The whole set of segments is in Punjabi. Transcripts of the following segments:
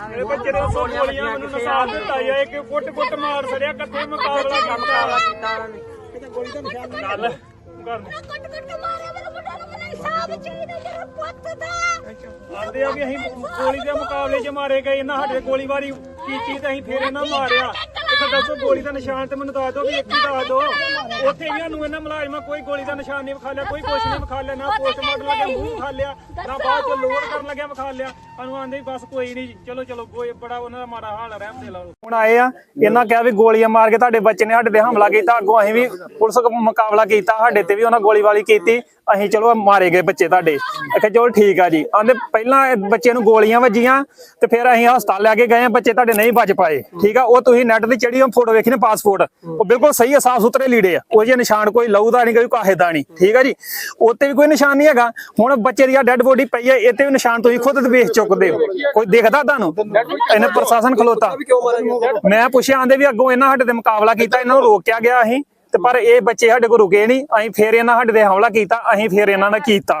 ਮੇਰੇ ਬੱਚੇ ਦੇ ਸੋ ਗੋਲੀਆਂ ਮੈਨੂੰ ਨਸਾਬ ਦਿੱਤਾ ਜਾਏ ਕਿ ਕੁੱਟ ਕੁੱਟ ਮਾਰ ਸੜਿਆ ਕਿੱਥੇ ਮੁਕਾਬਲਾ ਕੀਤਾ। ਗੋਲੀ ਦਾ ਨਿਸ਼ਾਨ ਨਹੀਂ ਚੱਲ ਕਰ। ਕੱਟ ਕੱਟ ਕੇ ਮਾਰਿਆ ਮੇਰੇ ਮੁੰਡੇ ਨੂੰ ਮੈਨੂੰ ਹਿਸਾਬ ਚਾਹੀਦਾ ਜਿਹੜਾ ਪੁੱਤ ਦਾ। ਆਂਦੇ ਆ ਵੀ ਅਸੀਂ ਗੋਲੀ ਦੇ ਮੁਕਾਬਲੇ 'ਚ ਮਾਰੇ ਗਏ ਇਹਨਾਂ ਸਾਡੇ ਗੋਲੀਬਾਰੀ ਕੀਤੀ ਤੇ ਅਸੀਂ ਫੇਰ ਇਹਨਾਂ ਮਾਰਿਆ। ਇੱਥੇ ਦੱਸੋ ਗੋਲੀ ਦਾ ਨਿਸ਼ਾਨ ਤੇ ਮੈਨੂੰ ਦੱਸ ਦਿਓ ਵੀ ਇੱਕ ਹੀ ਦੱਸ ਦਿਓ। ਉੱਥੇ ਵੀ ਸਾਨੂੰ ਇਹਨਾਂ ਮੁਲਾਜ਼ਮਾਂ ਕੋਈ ਗੋਲੀ ਦਾ ਨਿਸ਼ਾਨ ਨਹੀਂ ਵਿਖਾ ਲਿਆ ਕੋਈ ਕੁਛ ਨਹੀਂ ਵਿਖਾ ਲਿਆ ਨਾ ਪੋਸਟਮਾਰਟਮ ਲੱਗਿਆ ਮੂੰਹ ਵਿਖਾ ਲਿਆ ਨਾ ਬਾਅਦ ਚ ਲੋਡ ਕਰਨ ਲੱਗਿਆ ਵਿਖਾ ਲਿਆ। ਸਾਨੂੰ ਆਂਦੇ ਬਸ ਕੋਈ ਨਹੀਂ ਚਲੋ ਚਲੋ ਕੋਈ ਬੜਾ ਉਹਨਾਂ ਦਾ ਮਾੜਾ ਹਾਲ ਰਹਿਮ ਦੇ ਲਾਓ। ਹੁਣ ਆਏ ਆ ਇਹਨਾਂ ਕਿਹਾ ਵੀ ਗੋਲੀਆਂ ਮਾਰ ਕੇ ਤੁਹਾਡੇ ਬੱਚੇ ਨੇ ਸਾਡੇ ਤੇ ਹਮਲਾ ਕੀਤਾ ਅੱਗੋਂ ਅਸੀਂ ਵੀ ਪੁਲਿਸ ਕੋਲ ਮੁਕਾਬਲਾ ਕੀਤਾ ਸਾਡੇ ਤੇ ਵੀ ਉਹਨਾਂ ਗੋਲੀਬਾਰੀ ਕੀਤੀ ਅਸੀਂ ਚਲੋ ਮਾਰੇ ਗਏ ਬੱਚੇ ਤੁਹਾਡੇ। ਅਖੇ ਚਲੋ ਠੀਕ ਆ ਜੀ। ਆਂਦੇ ਪਹਿਲਾਂ ਇਹ ਬੱਚੇ ਨੂੰ ਗੋਲੀਆਂ ਵੱਜੀਆਂ ਤੇ ਫਿਰ ਅਸੀਂ ਹਸਪਤਾਲ ਲੈ ਕੇ ਗਏ ਬੱਚੇ ਤੁਹਾਡੇ ਨਹੀਂ ਬਚ ਪਾਏ। ਠੀਕ ਆ ਉਹ ਤੁਸੀਂ ਨੈਟ ਤੇ ਚੜੀ ਉਹ ਫੋਟੋ ਵੇਖੀ ਨੇ ਪਾਸਪੋਰਟ, ਉਹ ਬਿਲਕੁਲ ਸਹੀ ਆ, ਸਾਫ਼ ਸੁਥਰੇ ਲੀੜੇ ਆ। ਉਹ ਜੇ ਨਿਸ਼ਾਨ ਕੋਈ ਲਹੂ ਦਾ ਨਹੀਂ, ਕੋਈ ਕਾਹੇ ਦਾ ਨਹੀਂ, ਠੀਕ ਆ ਜੀ? ਉੱਤੇ ਵੀ ਕੋਈ ਨਿਸ਼ਾਨ ਨਹੀਂ ਹੈਗਾ। ਹੁਣ ਬੱਚੇ ਦੀ ਆ ਡੈੱਡ ਬੋਡੀ ਪਈ ਹੈ ਇਹ ਵੀ ਨਿਸ਼ਾਨ ਤੁਸੀਂ ਖੁਦ ਵੇਖ ਚੁੱਕਦੇ ਹੋ। ਕੋਈ ਦੇਖਦਾ ਤੁਹਾਨੂੰ? ਇਹਨੇ ਪ੍ਰਸ਼ਾਸਨ ਖਲੋਤਾ। ਮੈਂ ਪੁੱਛਿਆ ਆਂਦੇ ਵੀ ਅੱਗੋਂ ਇਹਨਾਂ ਸਾਡੇ ਤੇ ਮੁਕਾਬਲਾ ਕੀਤਾ, ਇਹਨਾਂ ਨੂੰ ਰੋਕਿਆ ਗਿਆ ਅਸੀਂ, ਤੇ ਪਰ ਇਹ ਬੱਚੇ ਸਾਡੇ ਕੋਲ ਰੁਕੇ ਨਹੀਂ। ਅਸੀਂ ਫੇਰ ਇਹਨਾਂ ਸਾਡੇ ਤੇ ਹਮਲਾ ਕੀਤਾ, ਅਸੀਂ ਫੇਰ ਇਹਨਾਂ ਨੇ ਕੀਤਾ।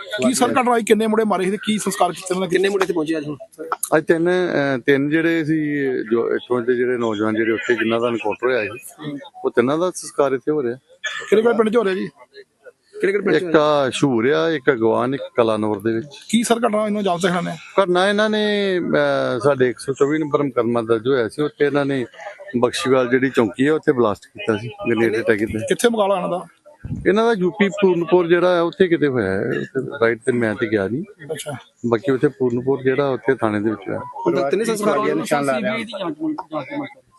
ਕੀ ਸਰ ਘਟਨਾਈ ਕਿੰਨੇ ਮੁੰਡੇ ਮਾਰੇ ਸੀ ਤੇ ਕੀ ਸੰਸਕਾਰ ਕੀਤੇ ਉਹਨਾਂ ਕਿੰਨੇ ਮੁੰਡੇ ਤੇ ਪਹੁੰਚੇ ਅੱਜ ਹੁਣ? ਅੱਜ ਤਿੰਨ ਅਹ, ਤਿੰਨ ਜਿਹੜੇ ਸੀ ਜੋ ਇੱਥੋਂ ਦੇ ਜਿਹੜੇ ਨੌਜਵਾਨ ਜਿਹੜੇ ਉੱਥੇ ਜਿਨ੍ਹਾਂ ਦਾ ਐਨਕਾਊਂਟਰ ਹੋਇਆ ਸੀ ਉਹ ਤਿੰਨਾਂ ਦਾ ਸੰਸਕਾਰ ਇੱਥੇ ਹੋ ਰਿਹਾ। ਕਿਹੜੇ ਕਿਹੜੇ ਪਿੰਡ ਚ ਹੋ ਰਿਹਾ ਜੀ? ਕਿਹੜੇ ਕਿਹੜੇ ਪਿੰਡ ਇੱਕ ਆ ਸ਼ੂਰ ਆ ਇੱਕ ਅਗਵਾਨ ਇੱਕ ਕਲਾਨੌਰ ਦੇ ਵਿੱਚ। ਕੀ ਸਰ ਘਟਨਾ ਇਹਨੂੰ ਜਾਣਦੇ ਹਨ? ਨੇ ਕਰਨਾ ਇਹਨਾਂ ਨੇ ਅਹ, ਸਾਡੇ 124 ਨੰਬਰ ਮੁਕੱਦਮਾ ਦਰਜ ਹੋਇਆ ਸੀ ਉੱਥੇ ਇਹਨਾਂ ਨੇ ਬਖਸ਼ੀਵਾਲ ਜਿਹੜੀ ਚੌਂਕੀ ਹੈ ਉੱਥੇ ਬਲਾਸਟ ਕੀਤਾ ਸੀ ਗ੍ਰੇਨੇਡ ਅਟੈਕ ਕੀਤਾ। ਕਿੱਥੇ ਮੁਕਾਲਾ ਇਹਨਾਂ ਦਾ? ਇਹਨਾਂ ਦਾ ਯੂਪੀ ਪੂਰਨਪੁਰ ਜਿਹੜਾ ਹੈ ਉੱਥੇ ਕਿਤੇ ਹੋਇਆ ਹੈ। ਰਾਈਟ ਤੇ ਮੈਂ ਤੇ ਗਿਆ ਨਹੀਂ ਅੱਛਾ। ਬਾਕੀ ਉੱਥੇ ਪੂਰਨਪੁਰ ਜਿਹੜਾ ਉੱਥੇ ਥਾਣੇ ਦੇ ਵਿੱਚ ਹੋਇਆ। ਹੁਣ ਤਿੰਨੇ ਸੰਸਕਾਰ ਹੋਏ ਨਿਸ਼ਾਨ ਲਾ ਰਿਹਾ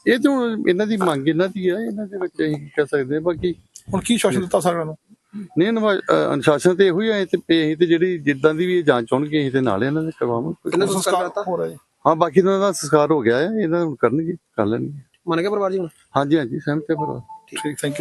ਇਹ ਤਾਂ ਹੁਣ ਇਹਨਾਂ ਦੀ ਮੰਗ ਇਹਨਾਂ ਦੀ ਹੈ ਇਹਨਾਂ ਦੇ ਵਿੱਚ ਅਸੀਂ ਕਹਿ ਸਕਦੇ ਹਾਂ। ਬਾਕੀ ਹੁਣ ਕੀ ਸ਼ਾਸਨ ਦਿੱਤਾ ਸਰ ਇਹਨਾਂ ਨੂੰ ਨਹੀਂ ਅਨੁਸ਼ਾਸਨ ਤੇ ਇਹੋ ਹੀ ਹੈ ਤੇ ਅਸੀਂ ਤੇ ਜਿਹੜੀ ਜਿੱਦਾਂ ਦੀ ਵੀ ਇਹ ਜਾਂਚ ਹੋਣਗੇ ਅਸੀਂ ਤੇ ਨਾਲ ਇਹਨਾਂ ਦੇ ਕਰਵਾਵਾਂਗੇ। ਕਿੰਨੇ ਸੰਸਕਾਰ ਹੋ ਰਿਹਾ ਹਾਂ ਬਾਕੀ ਇਹਨਾਂ ਦਾ ਸੰਸਕਾਰ ਹੋ ਗਿਆ ਹੈ ਇਹਨਾਂ ਨੂੰ ਕਰਨਗੇ ਕਰ ਲੈਣਗੇ। ਮੰਨ ਗਿਆ ਪਰਿਵਾਰ ਜੀ ਹੁਣ? ਹਾਂਜੀ ਹਾਂਜੀ ਸਹਿਮਤ ਹੈ ਪਰ ਠੀਕ। Thank you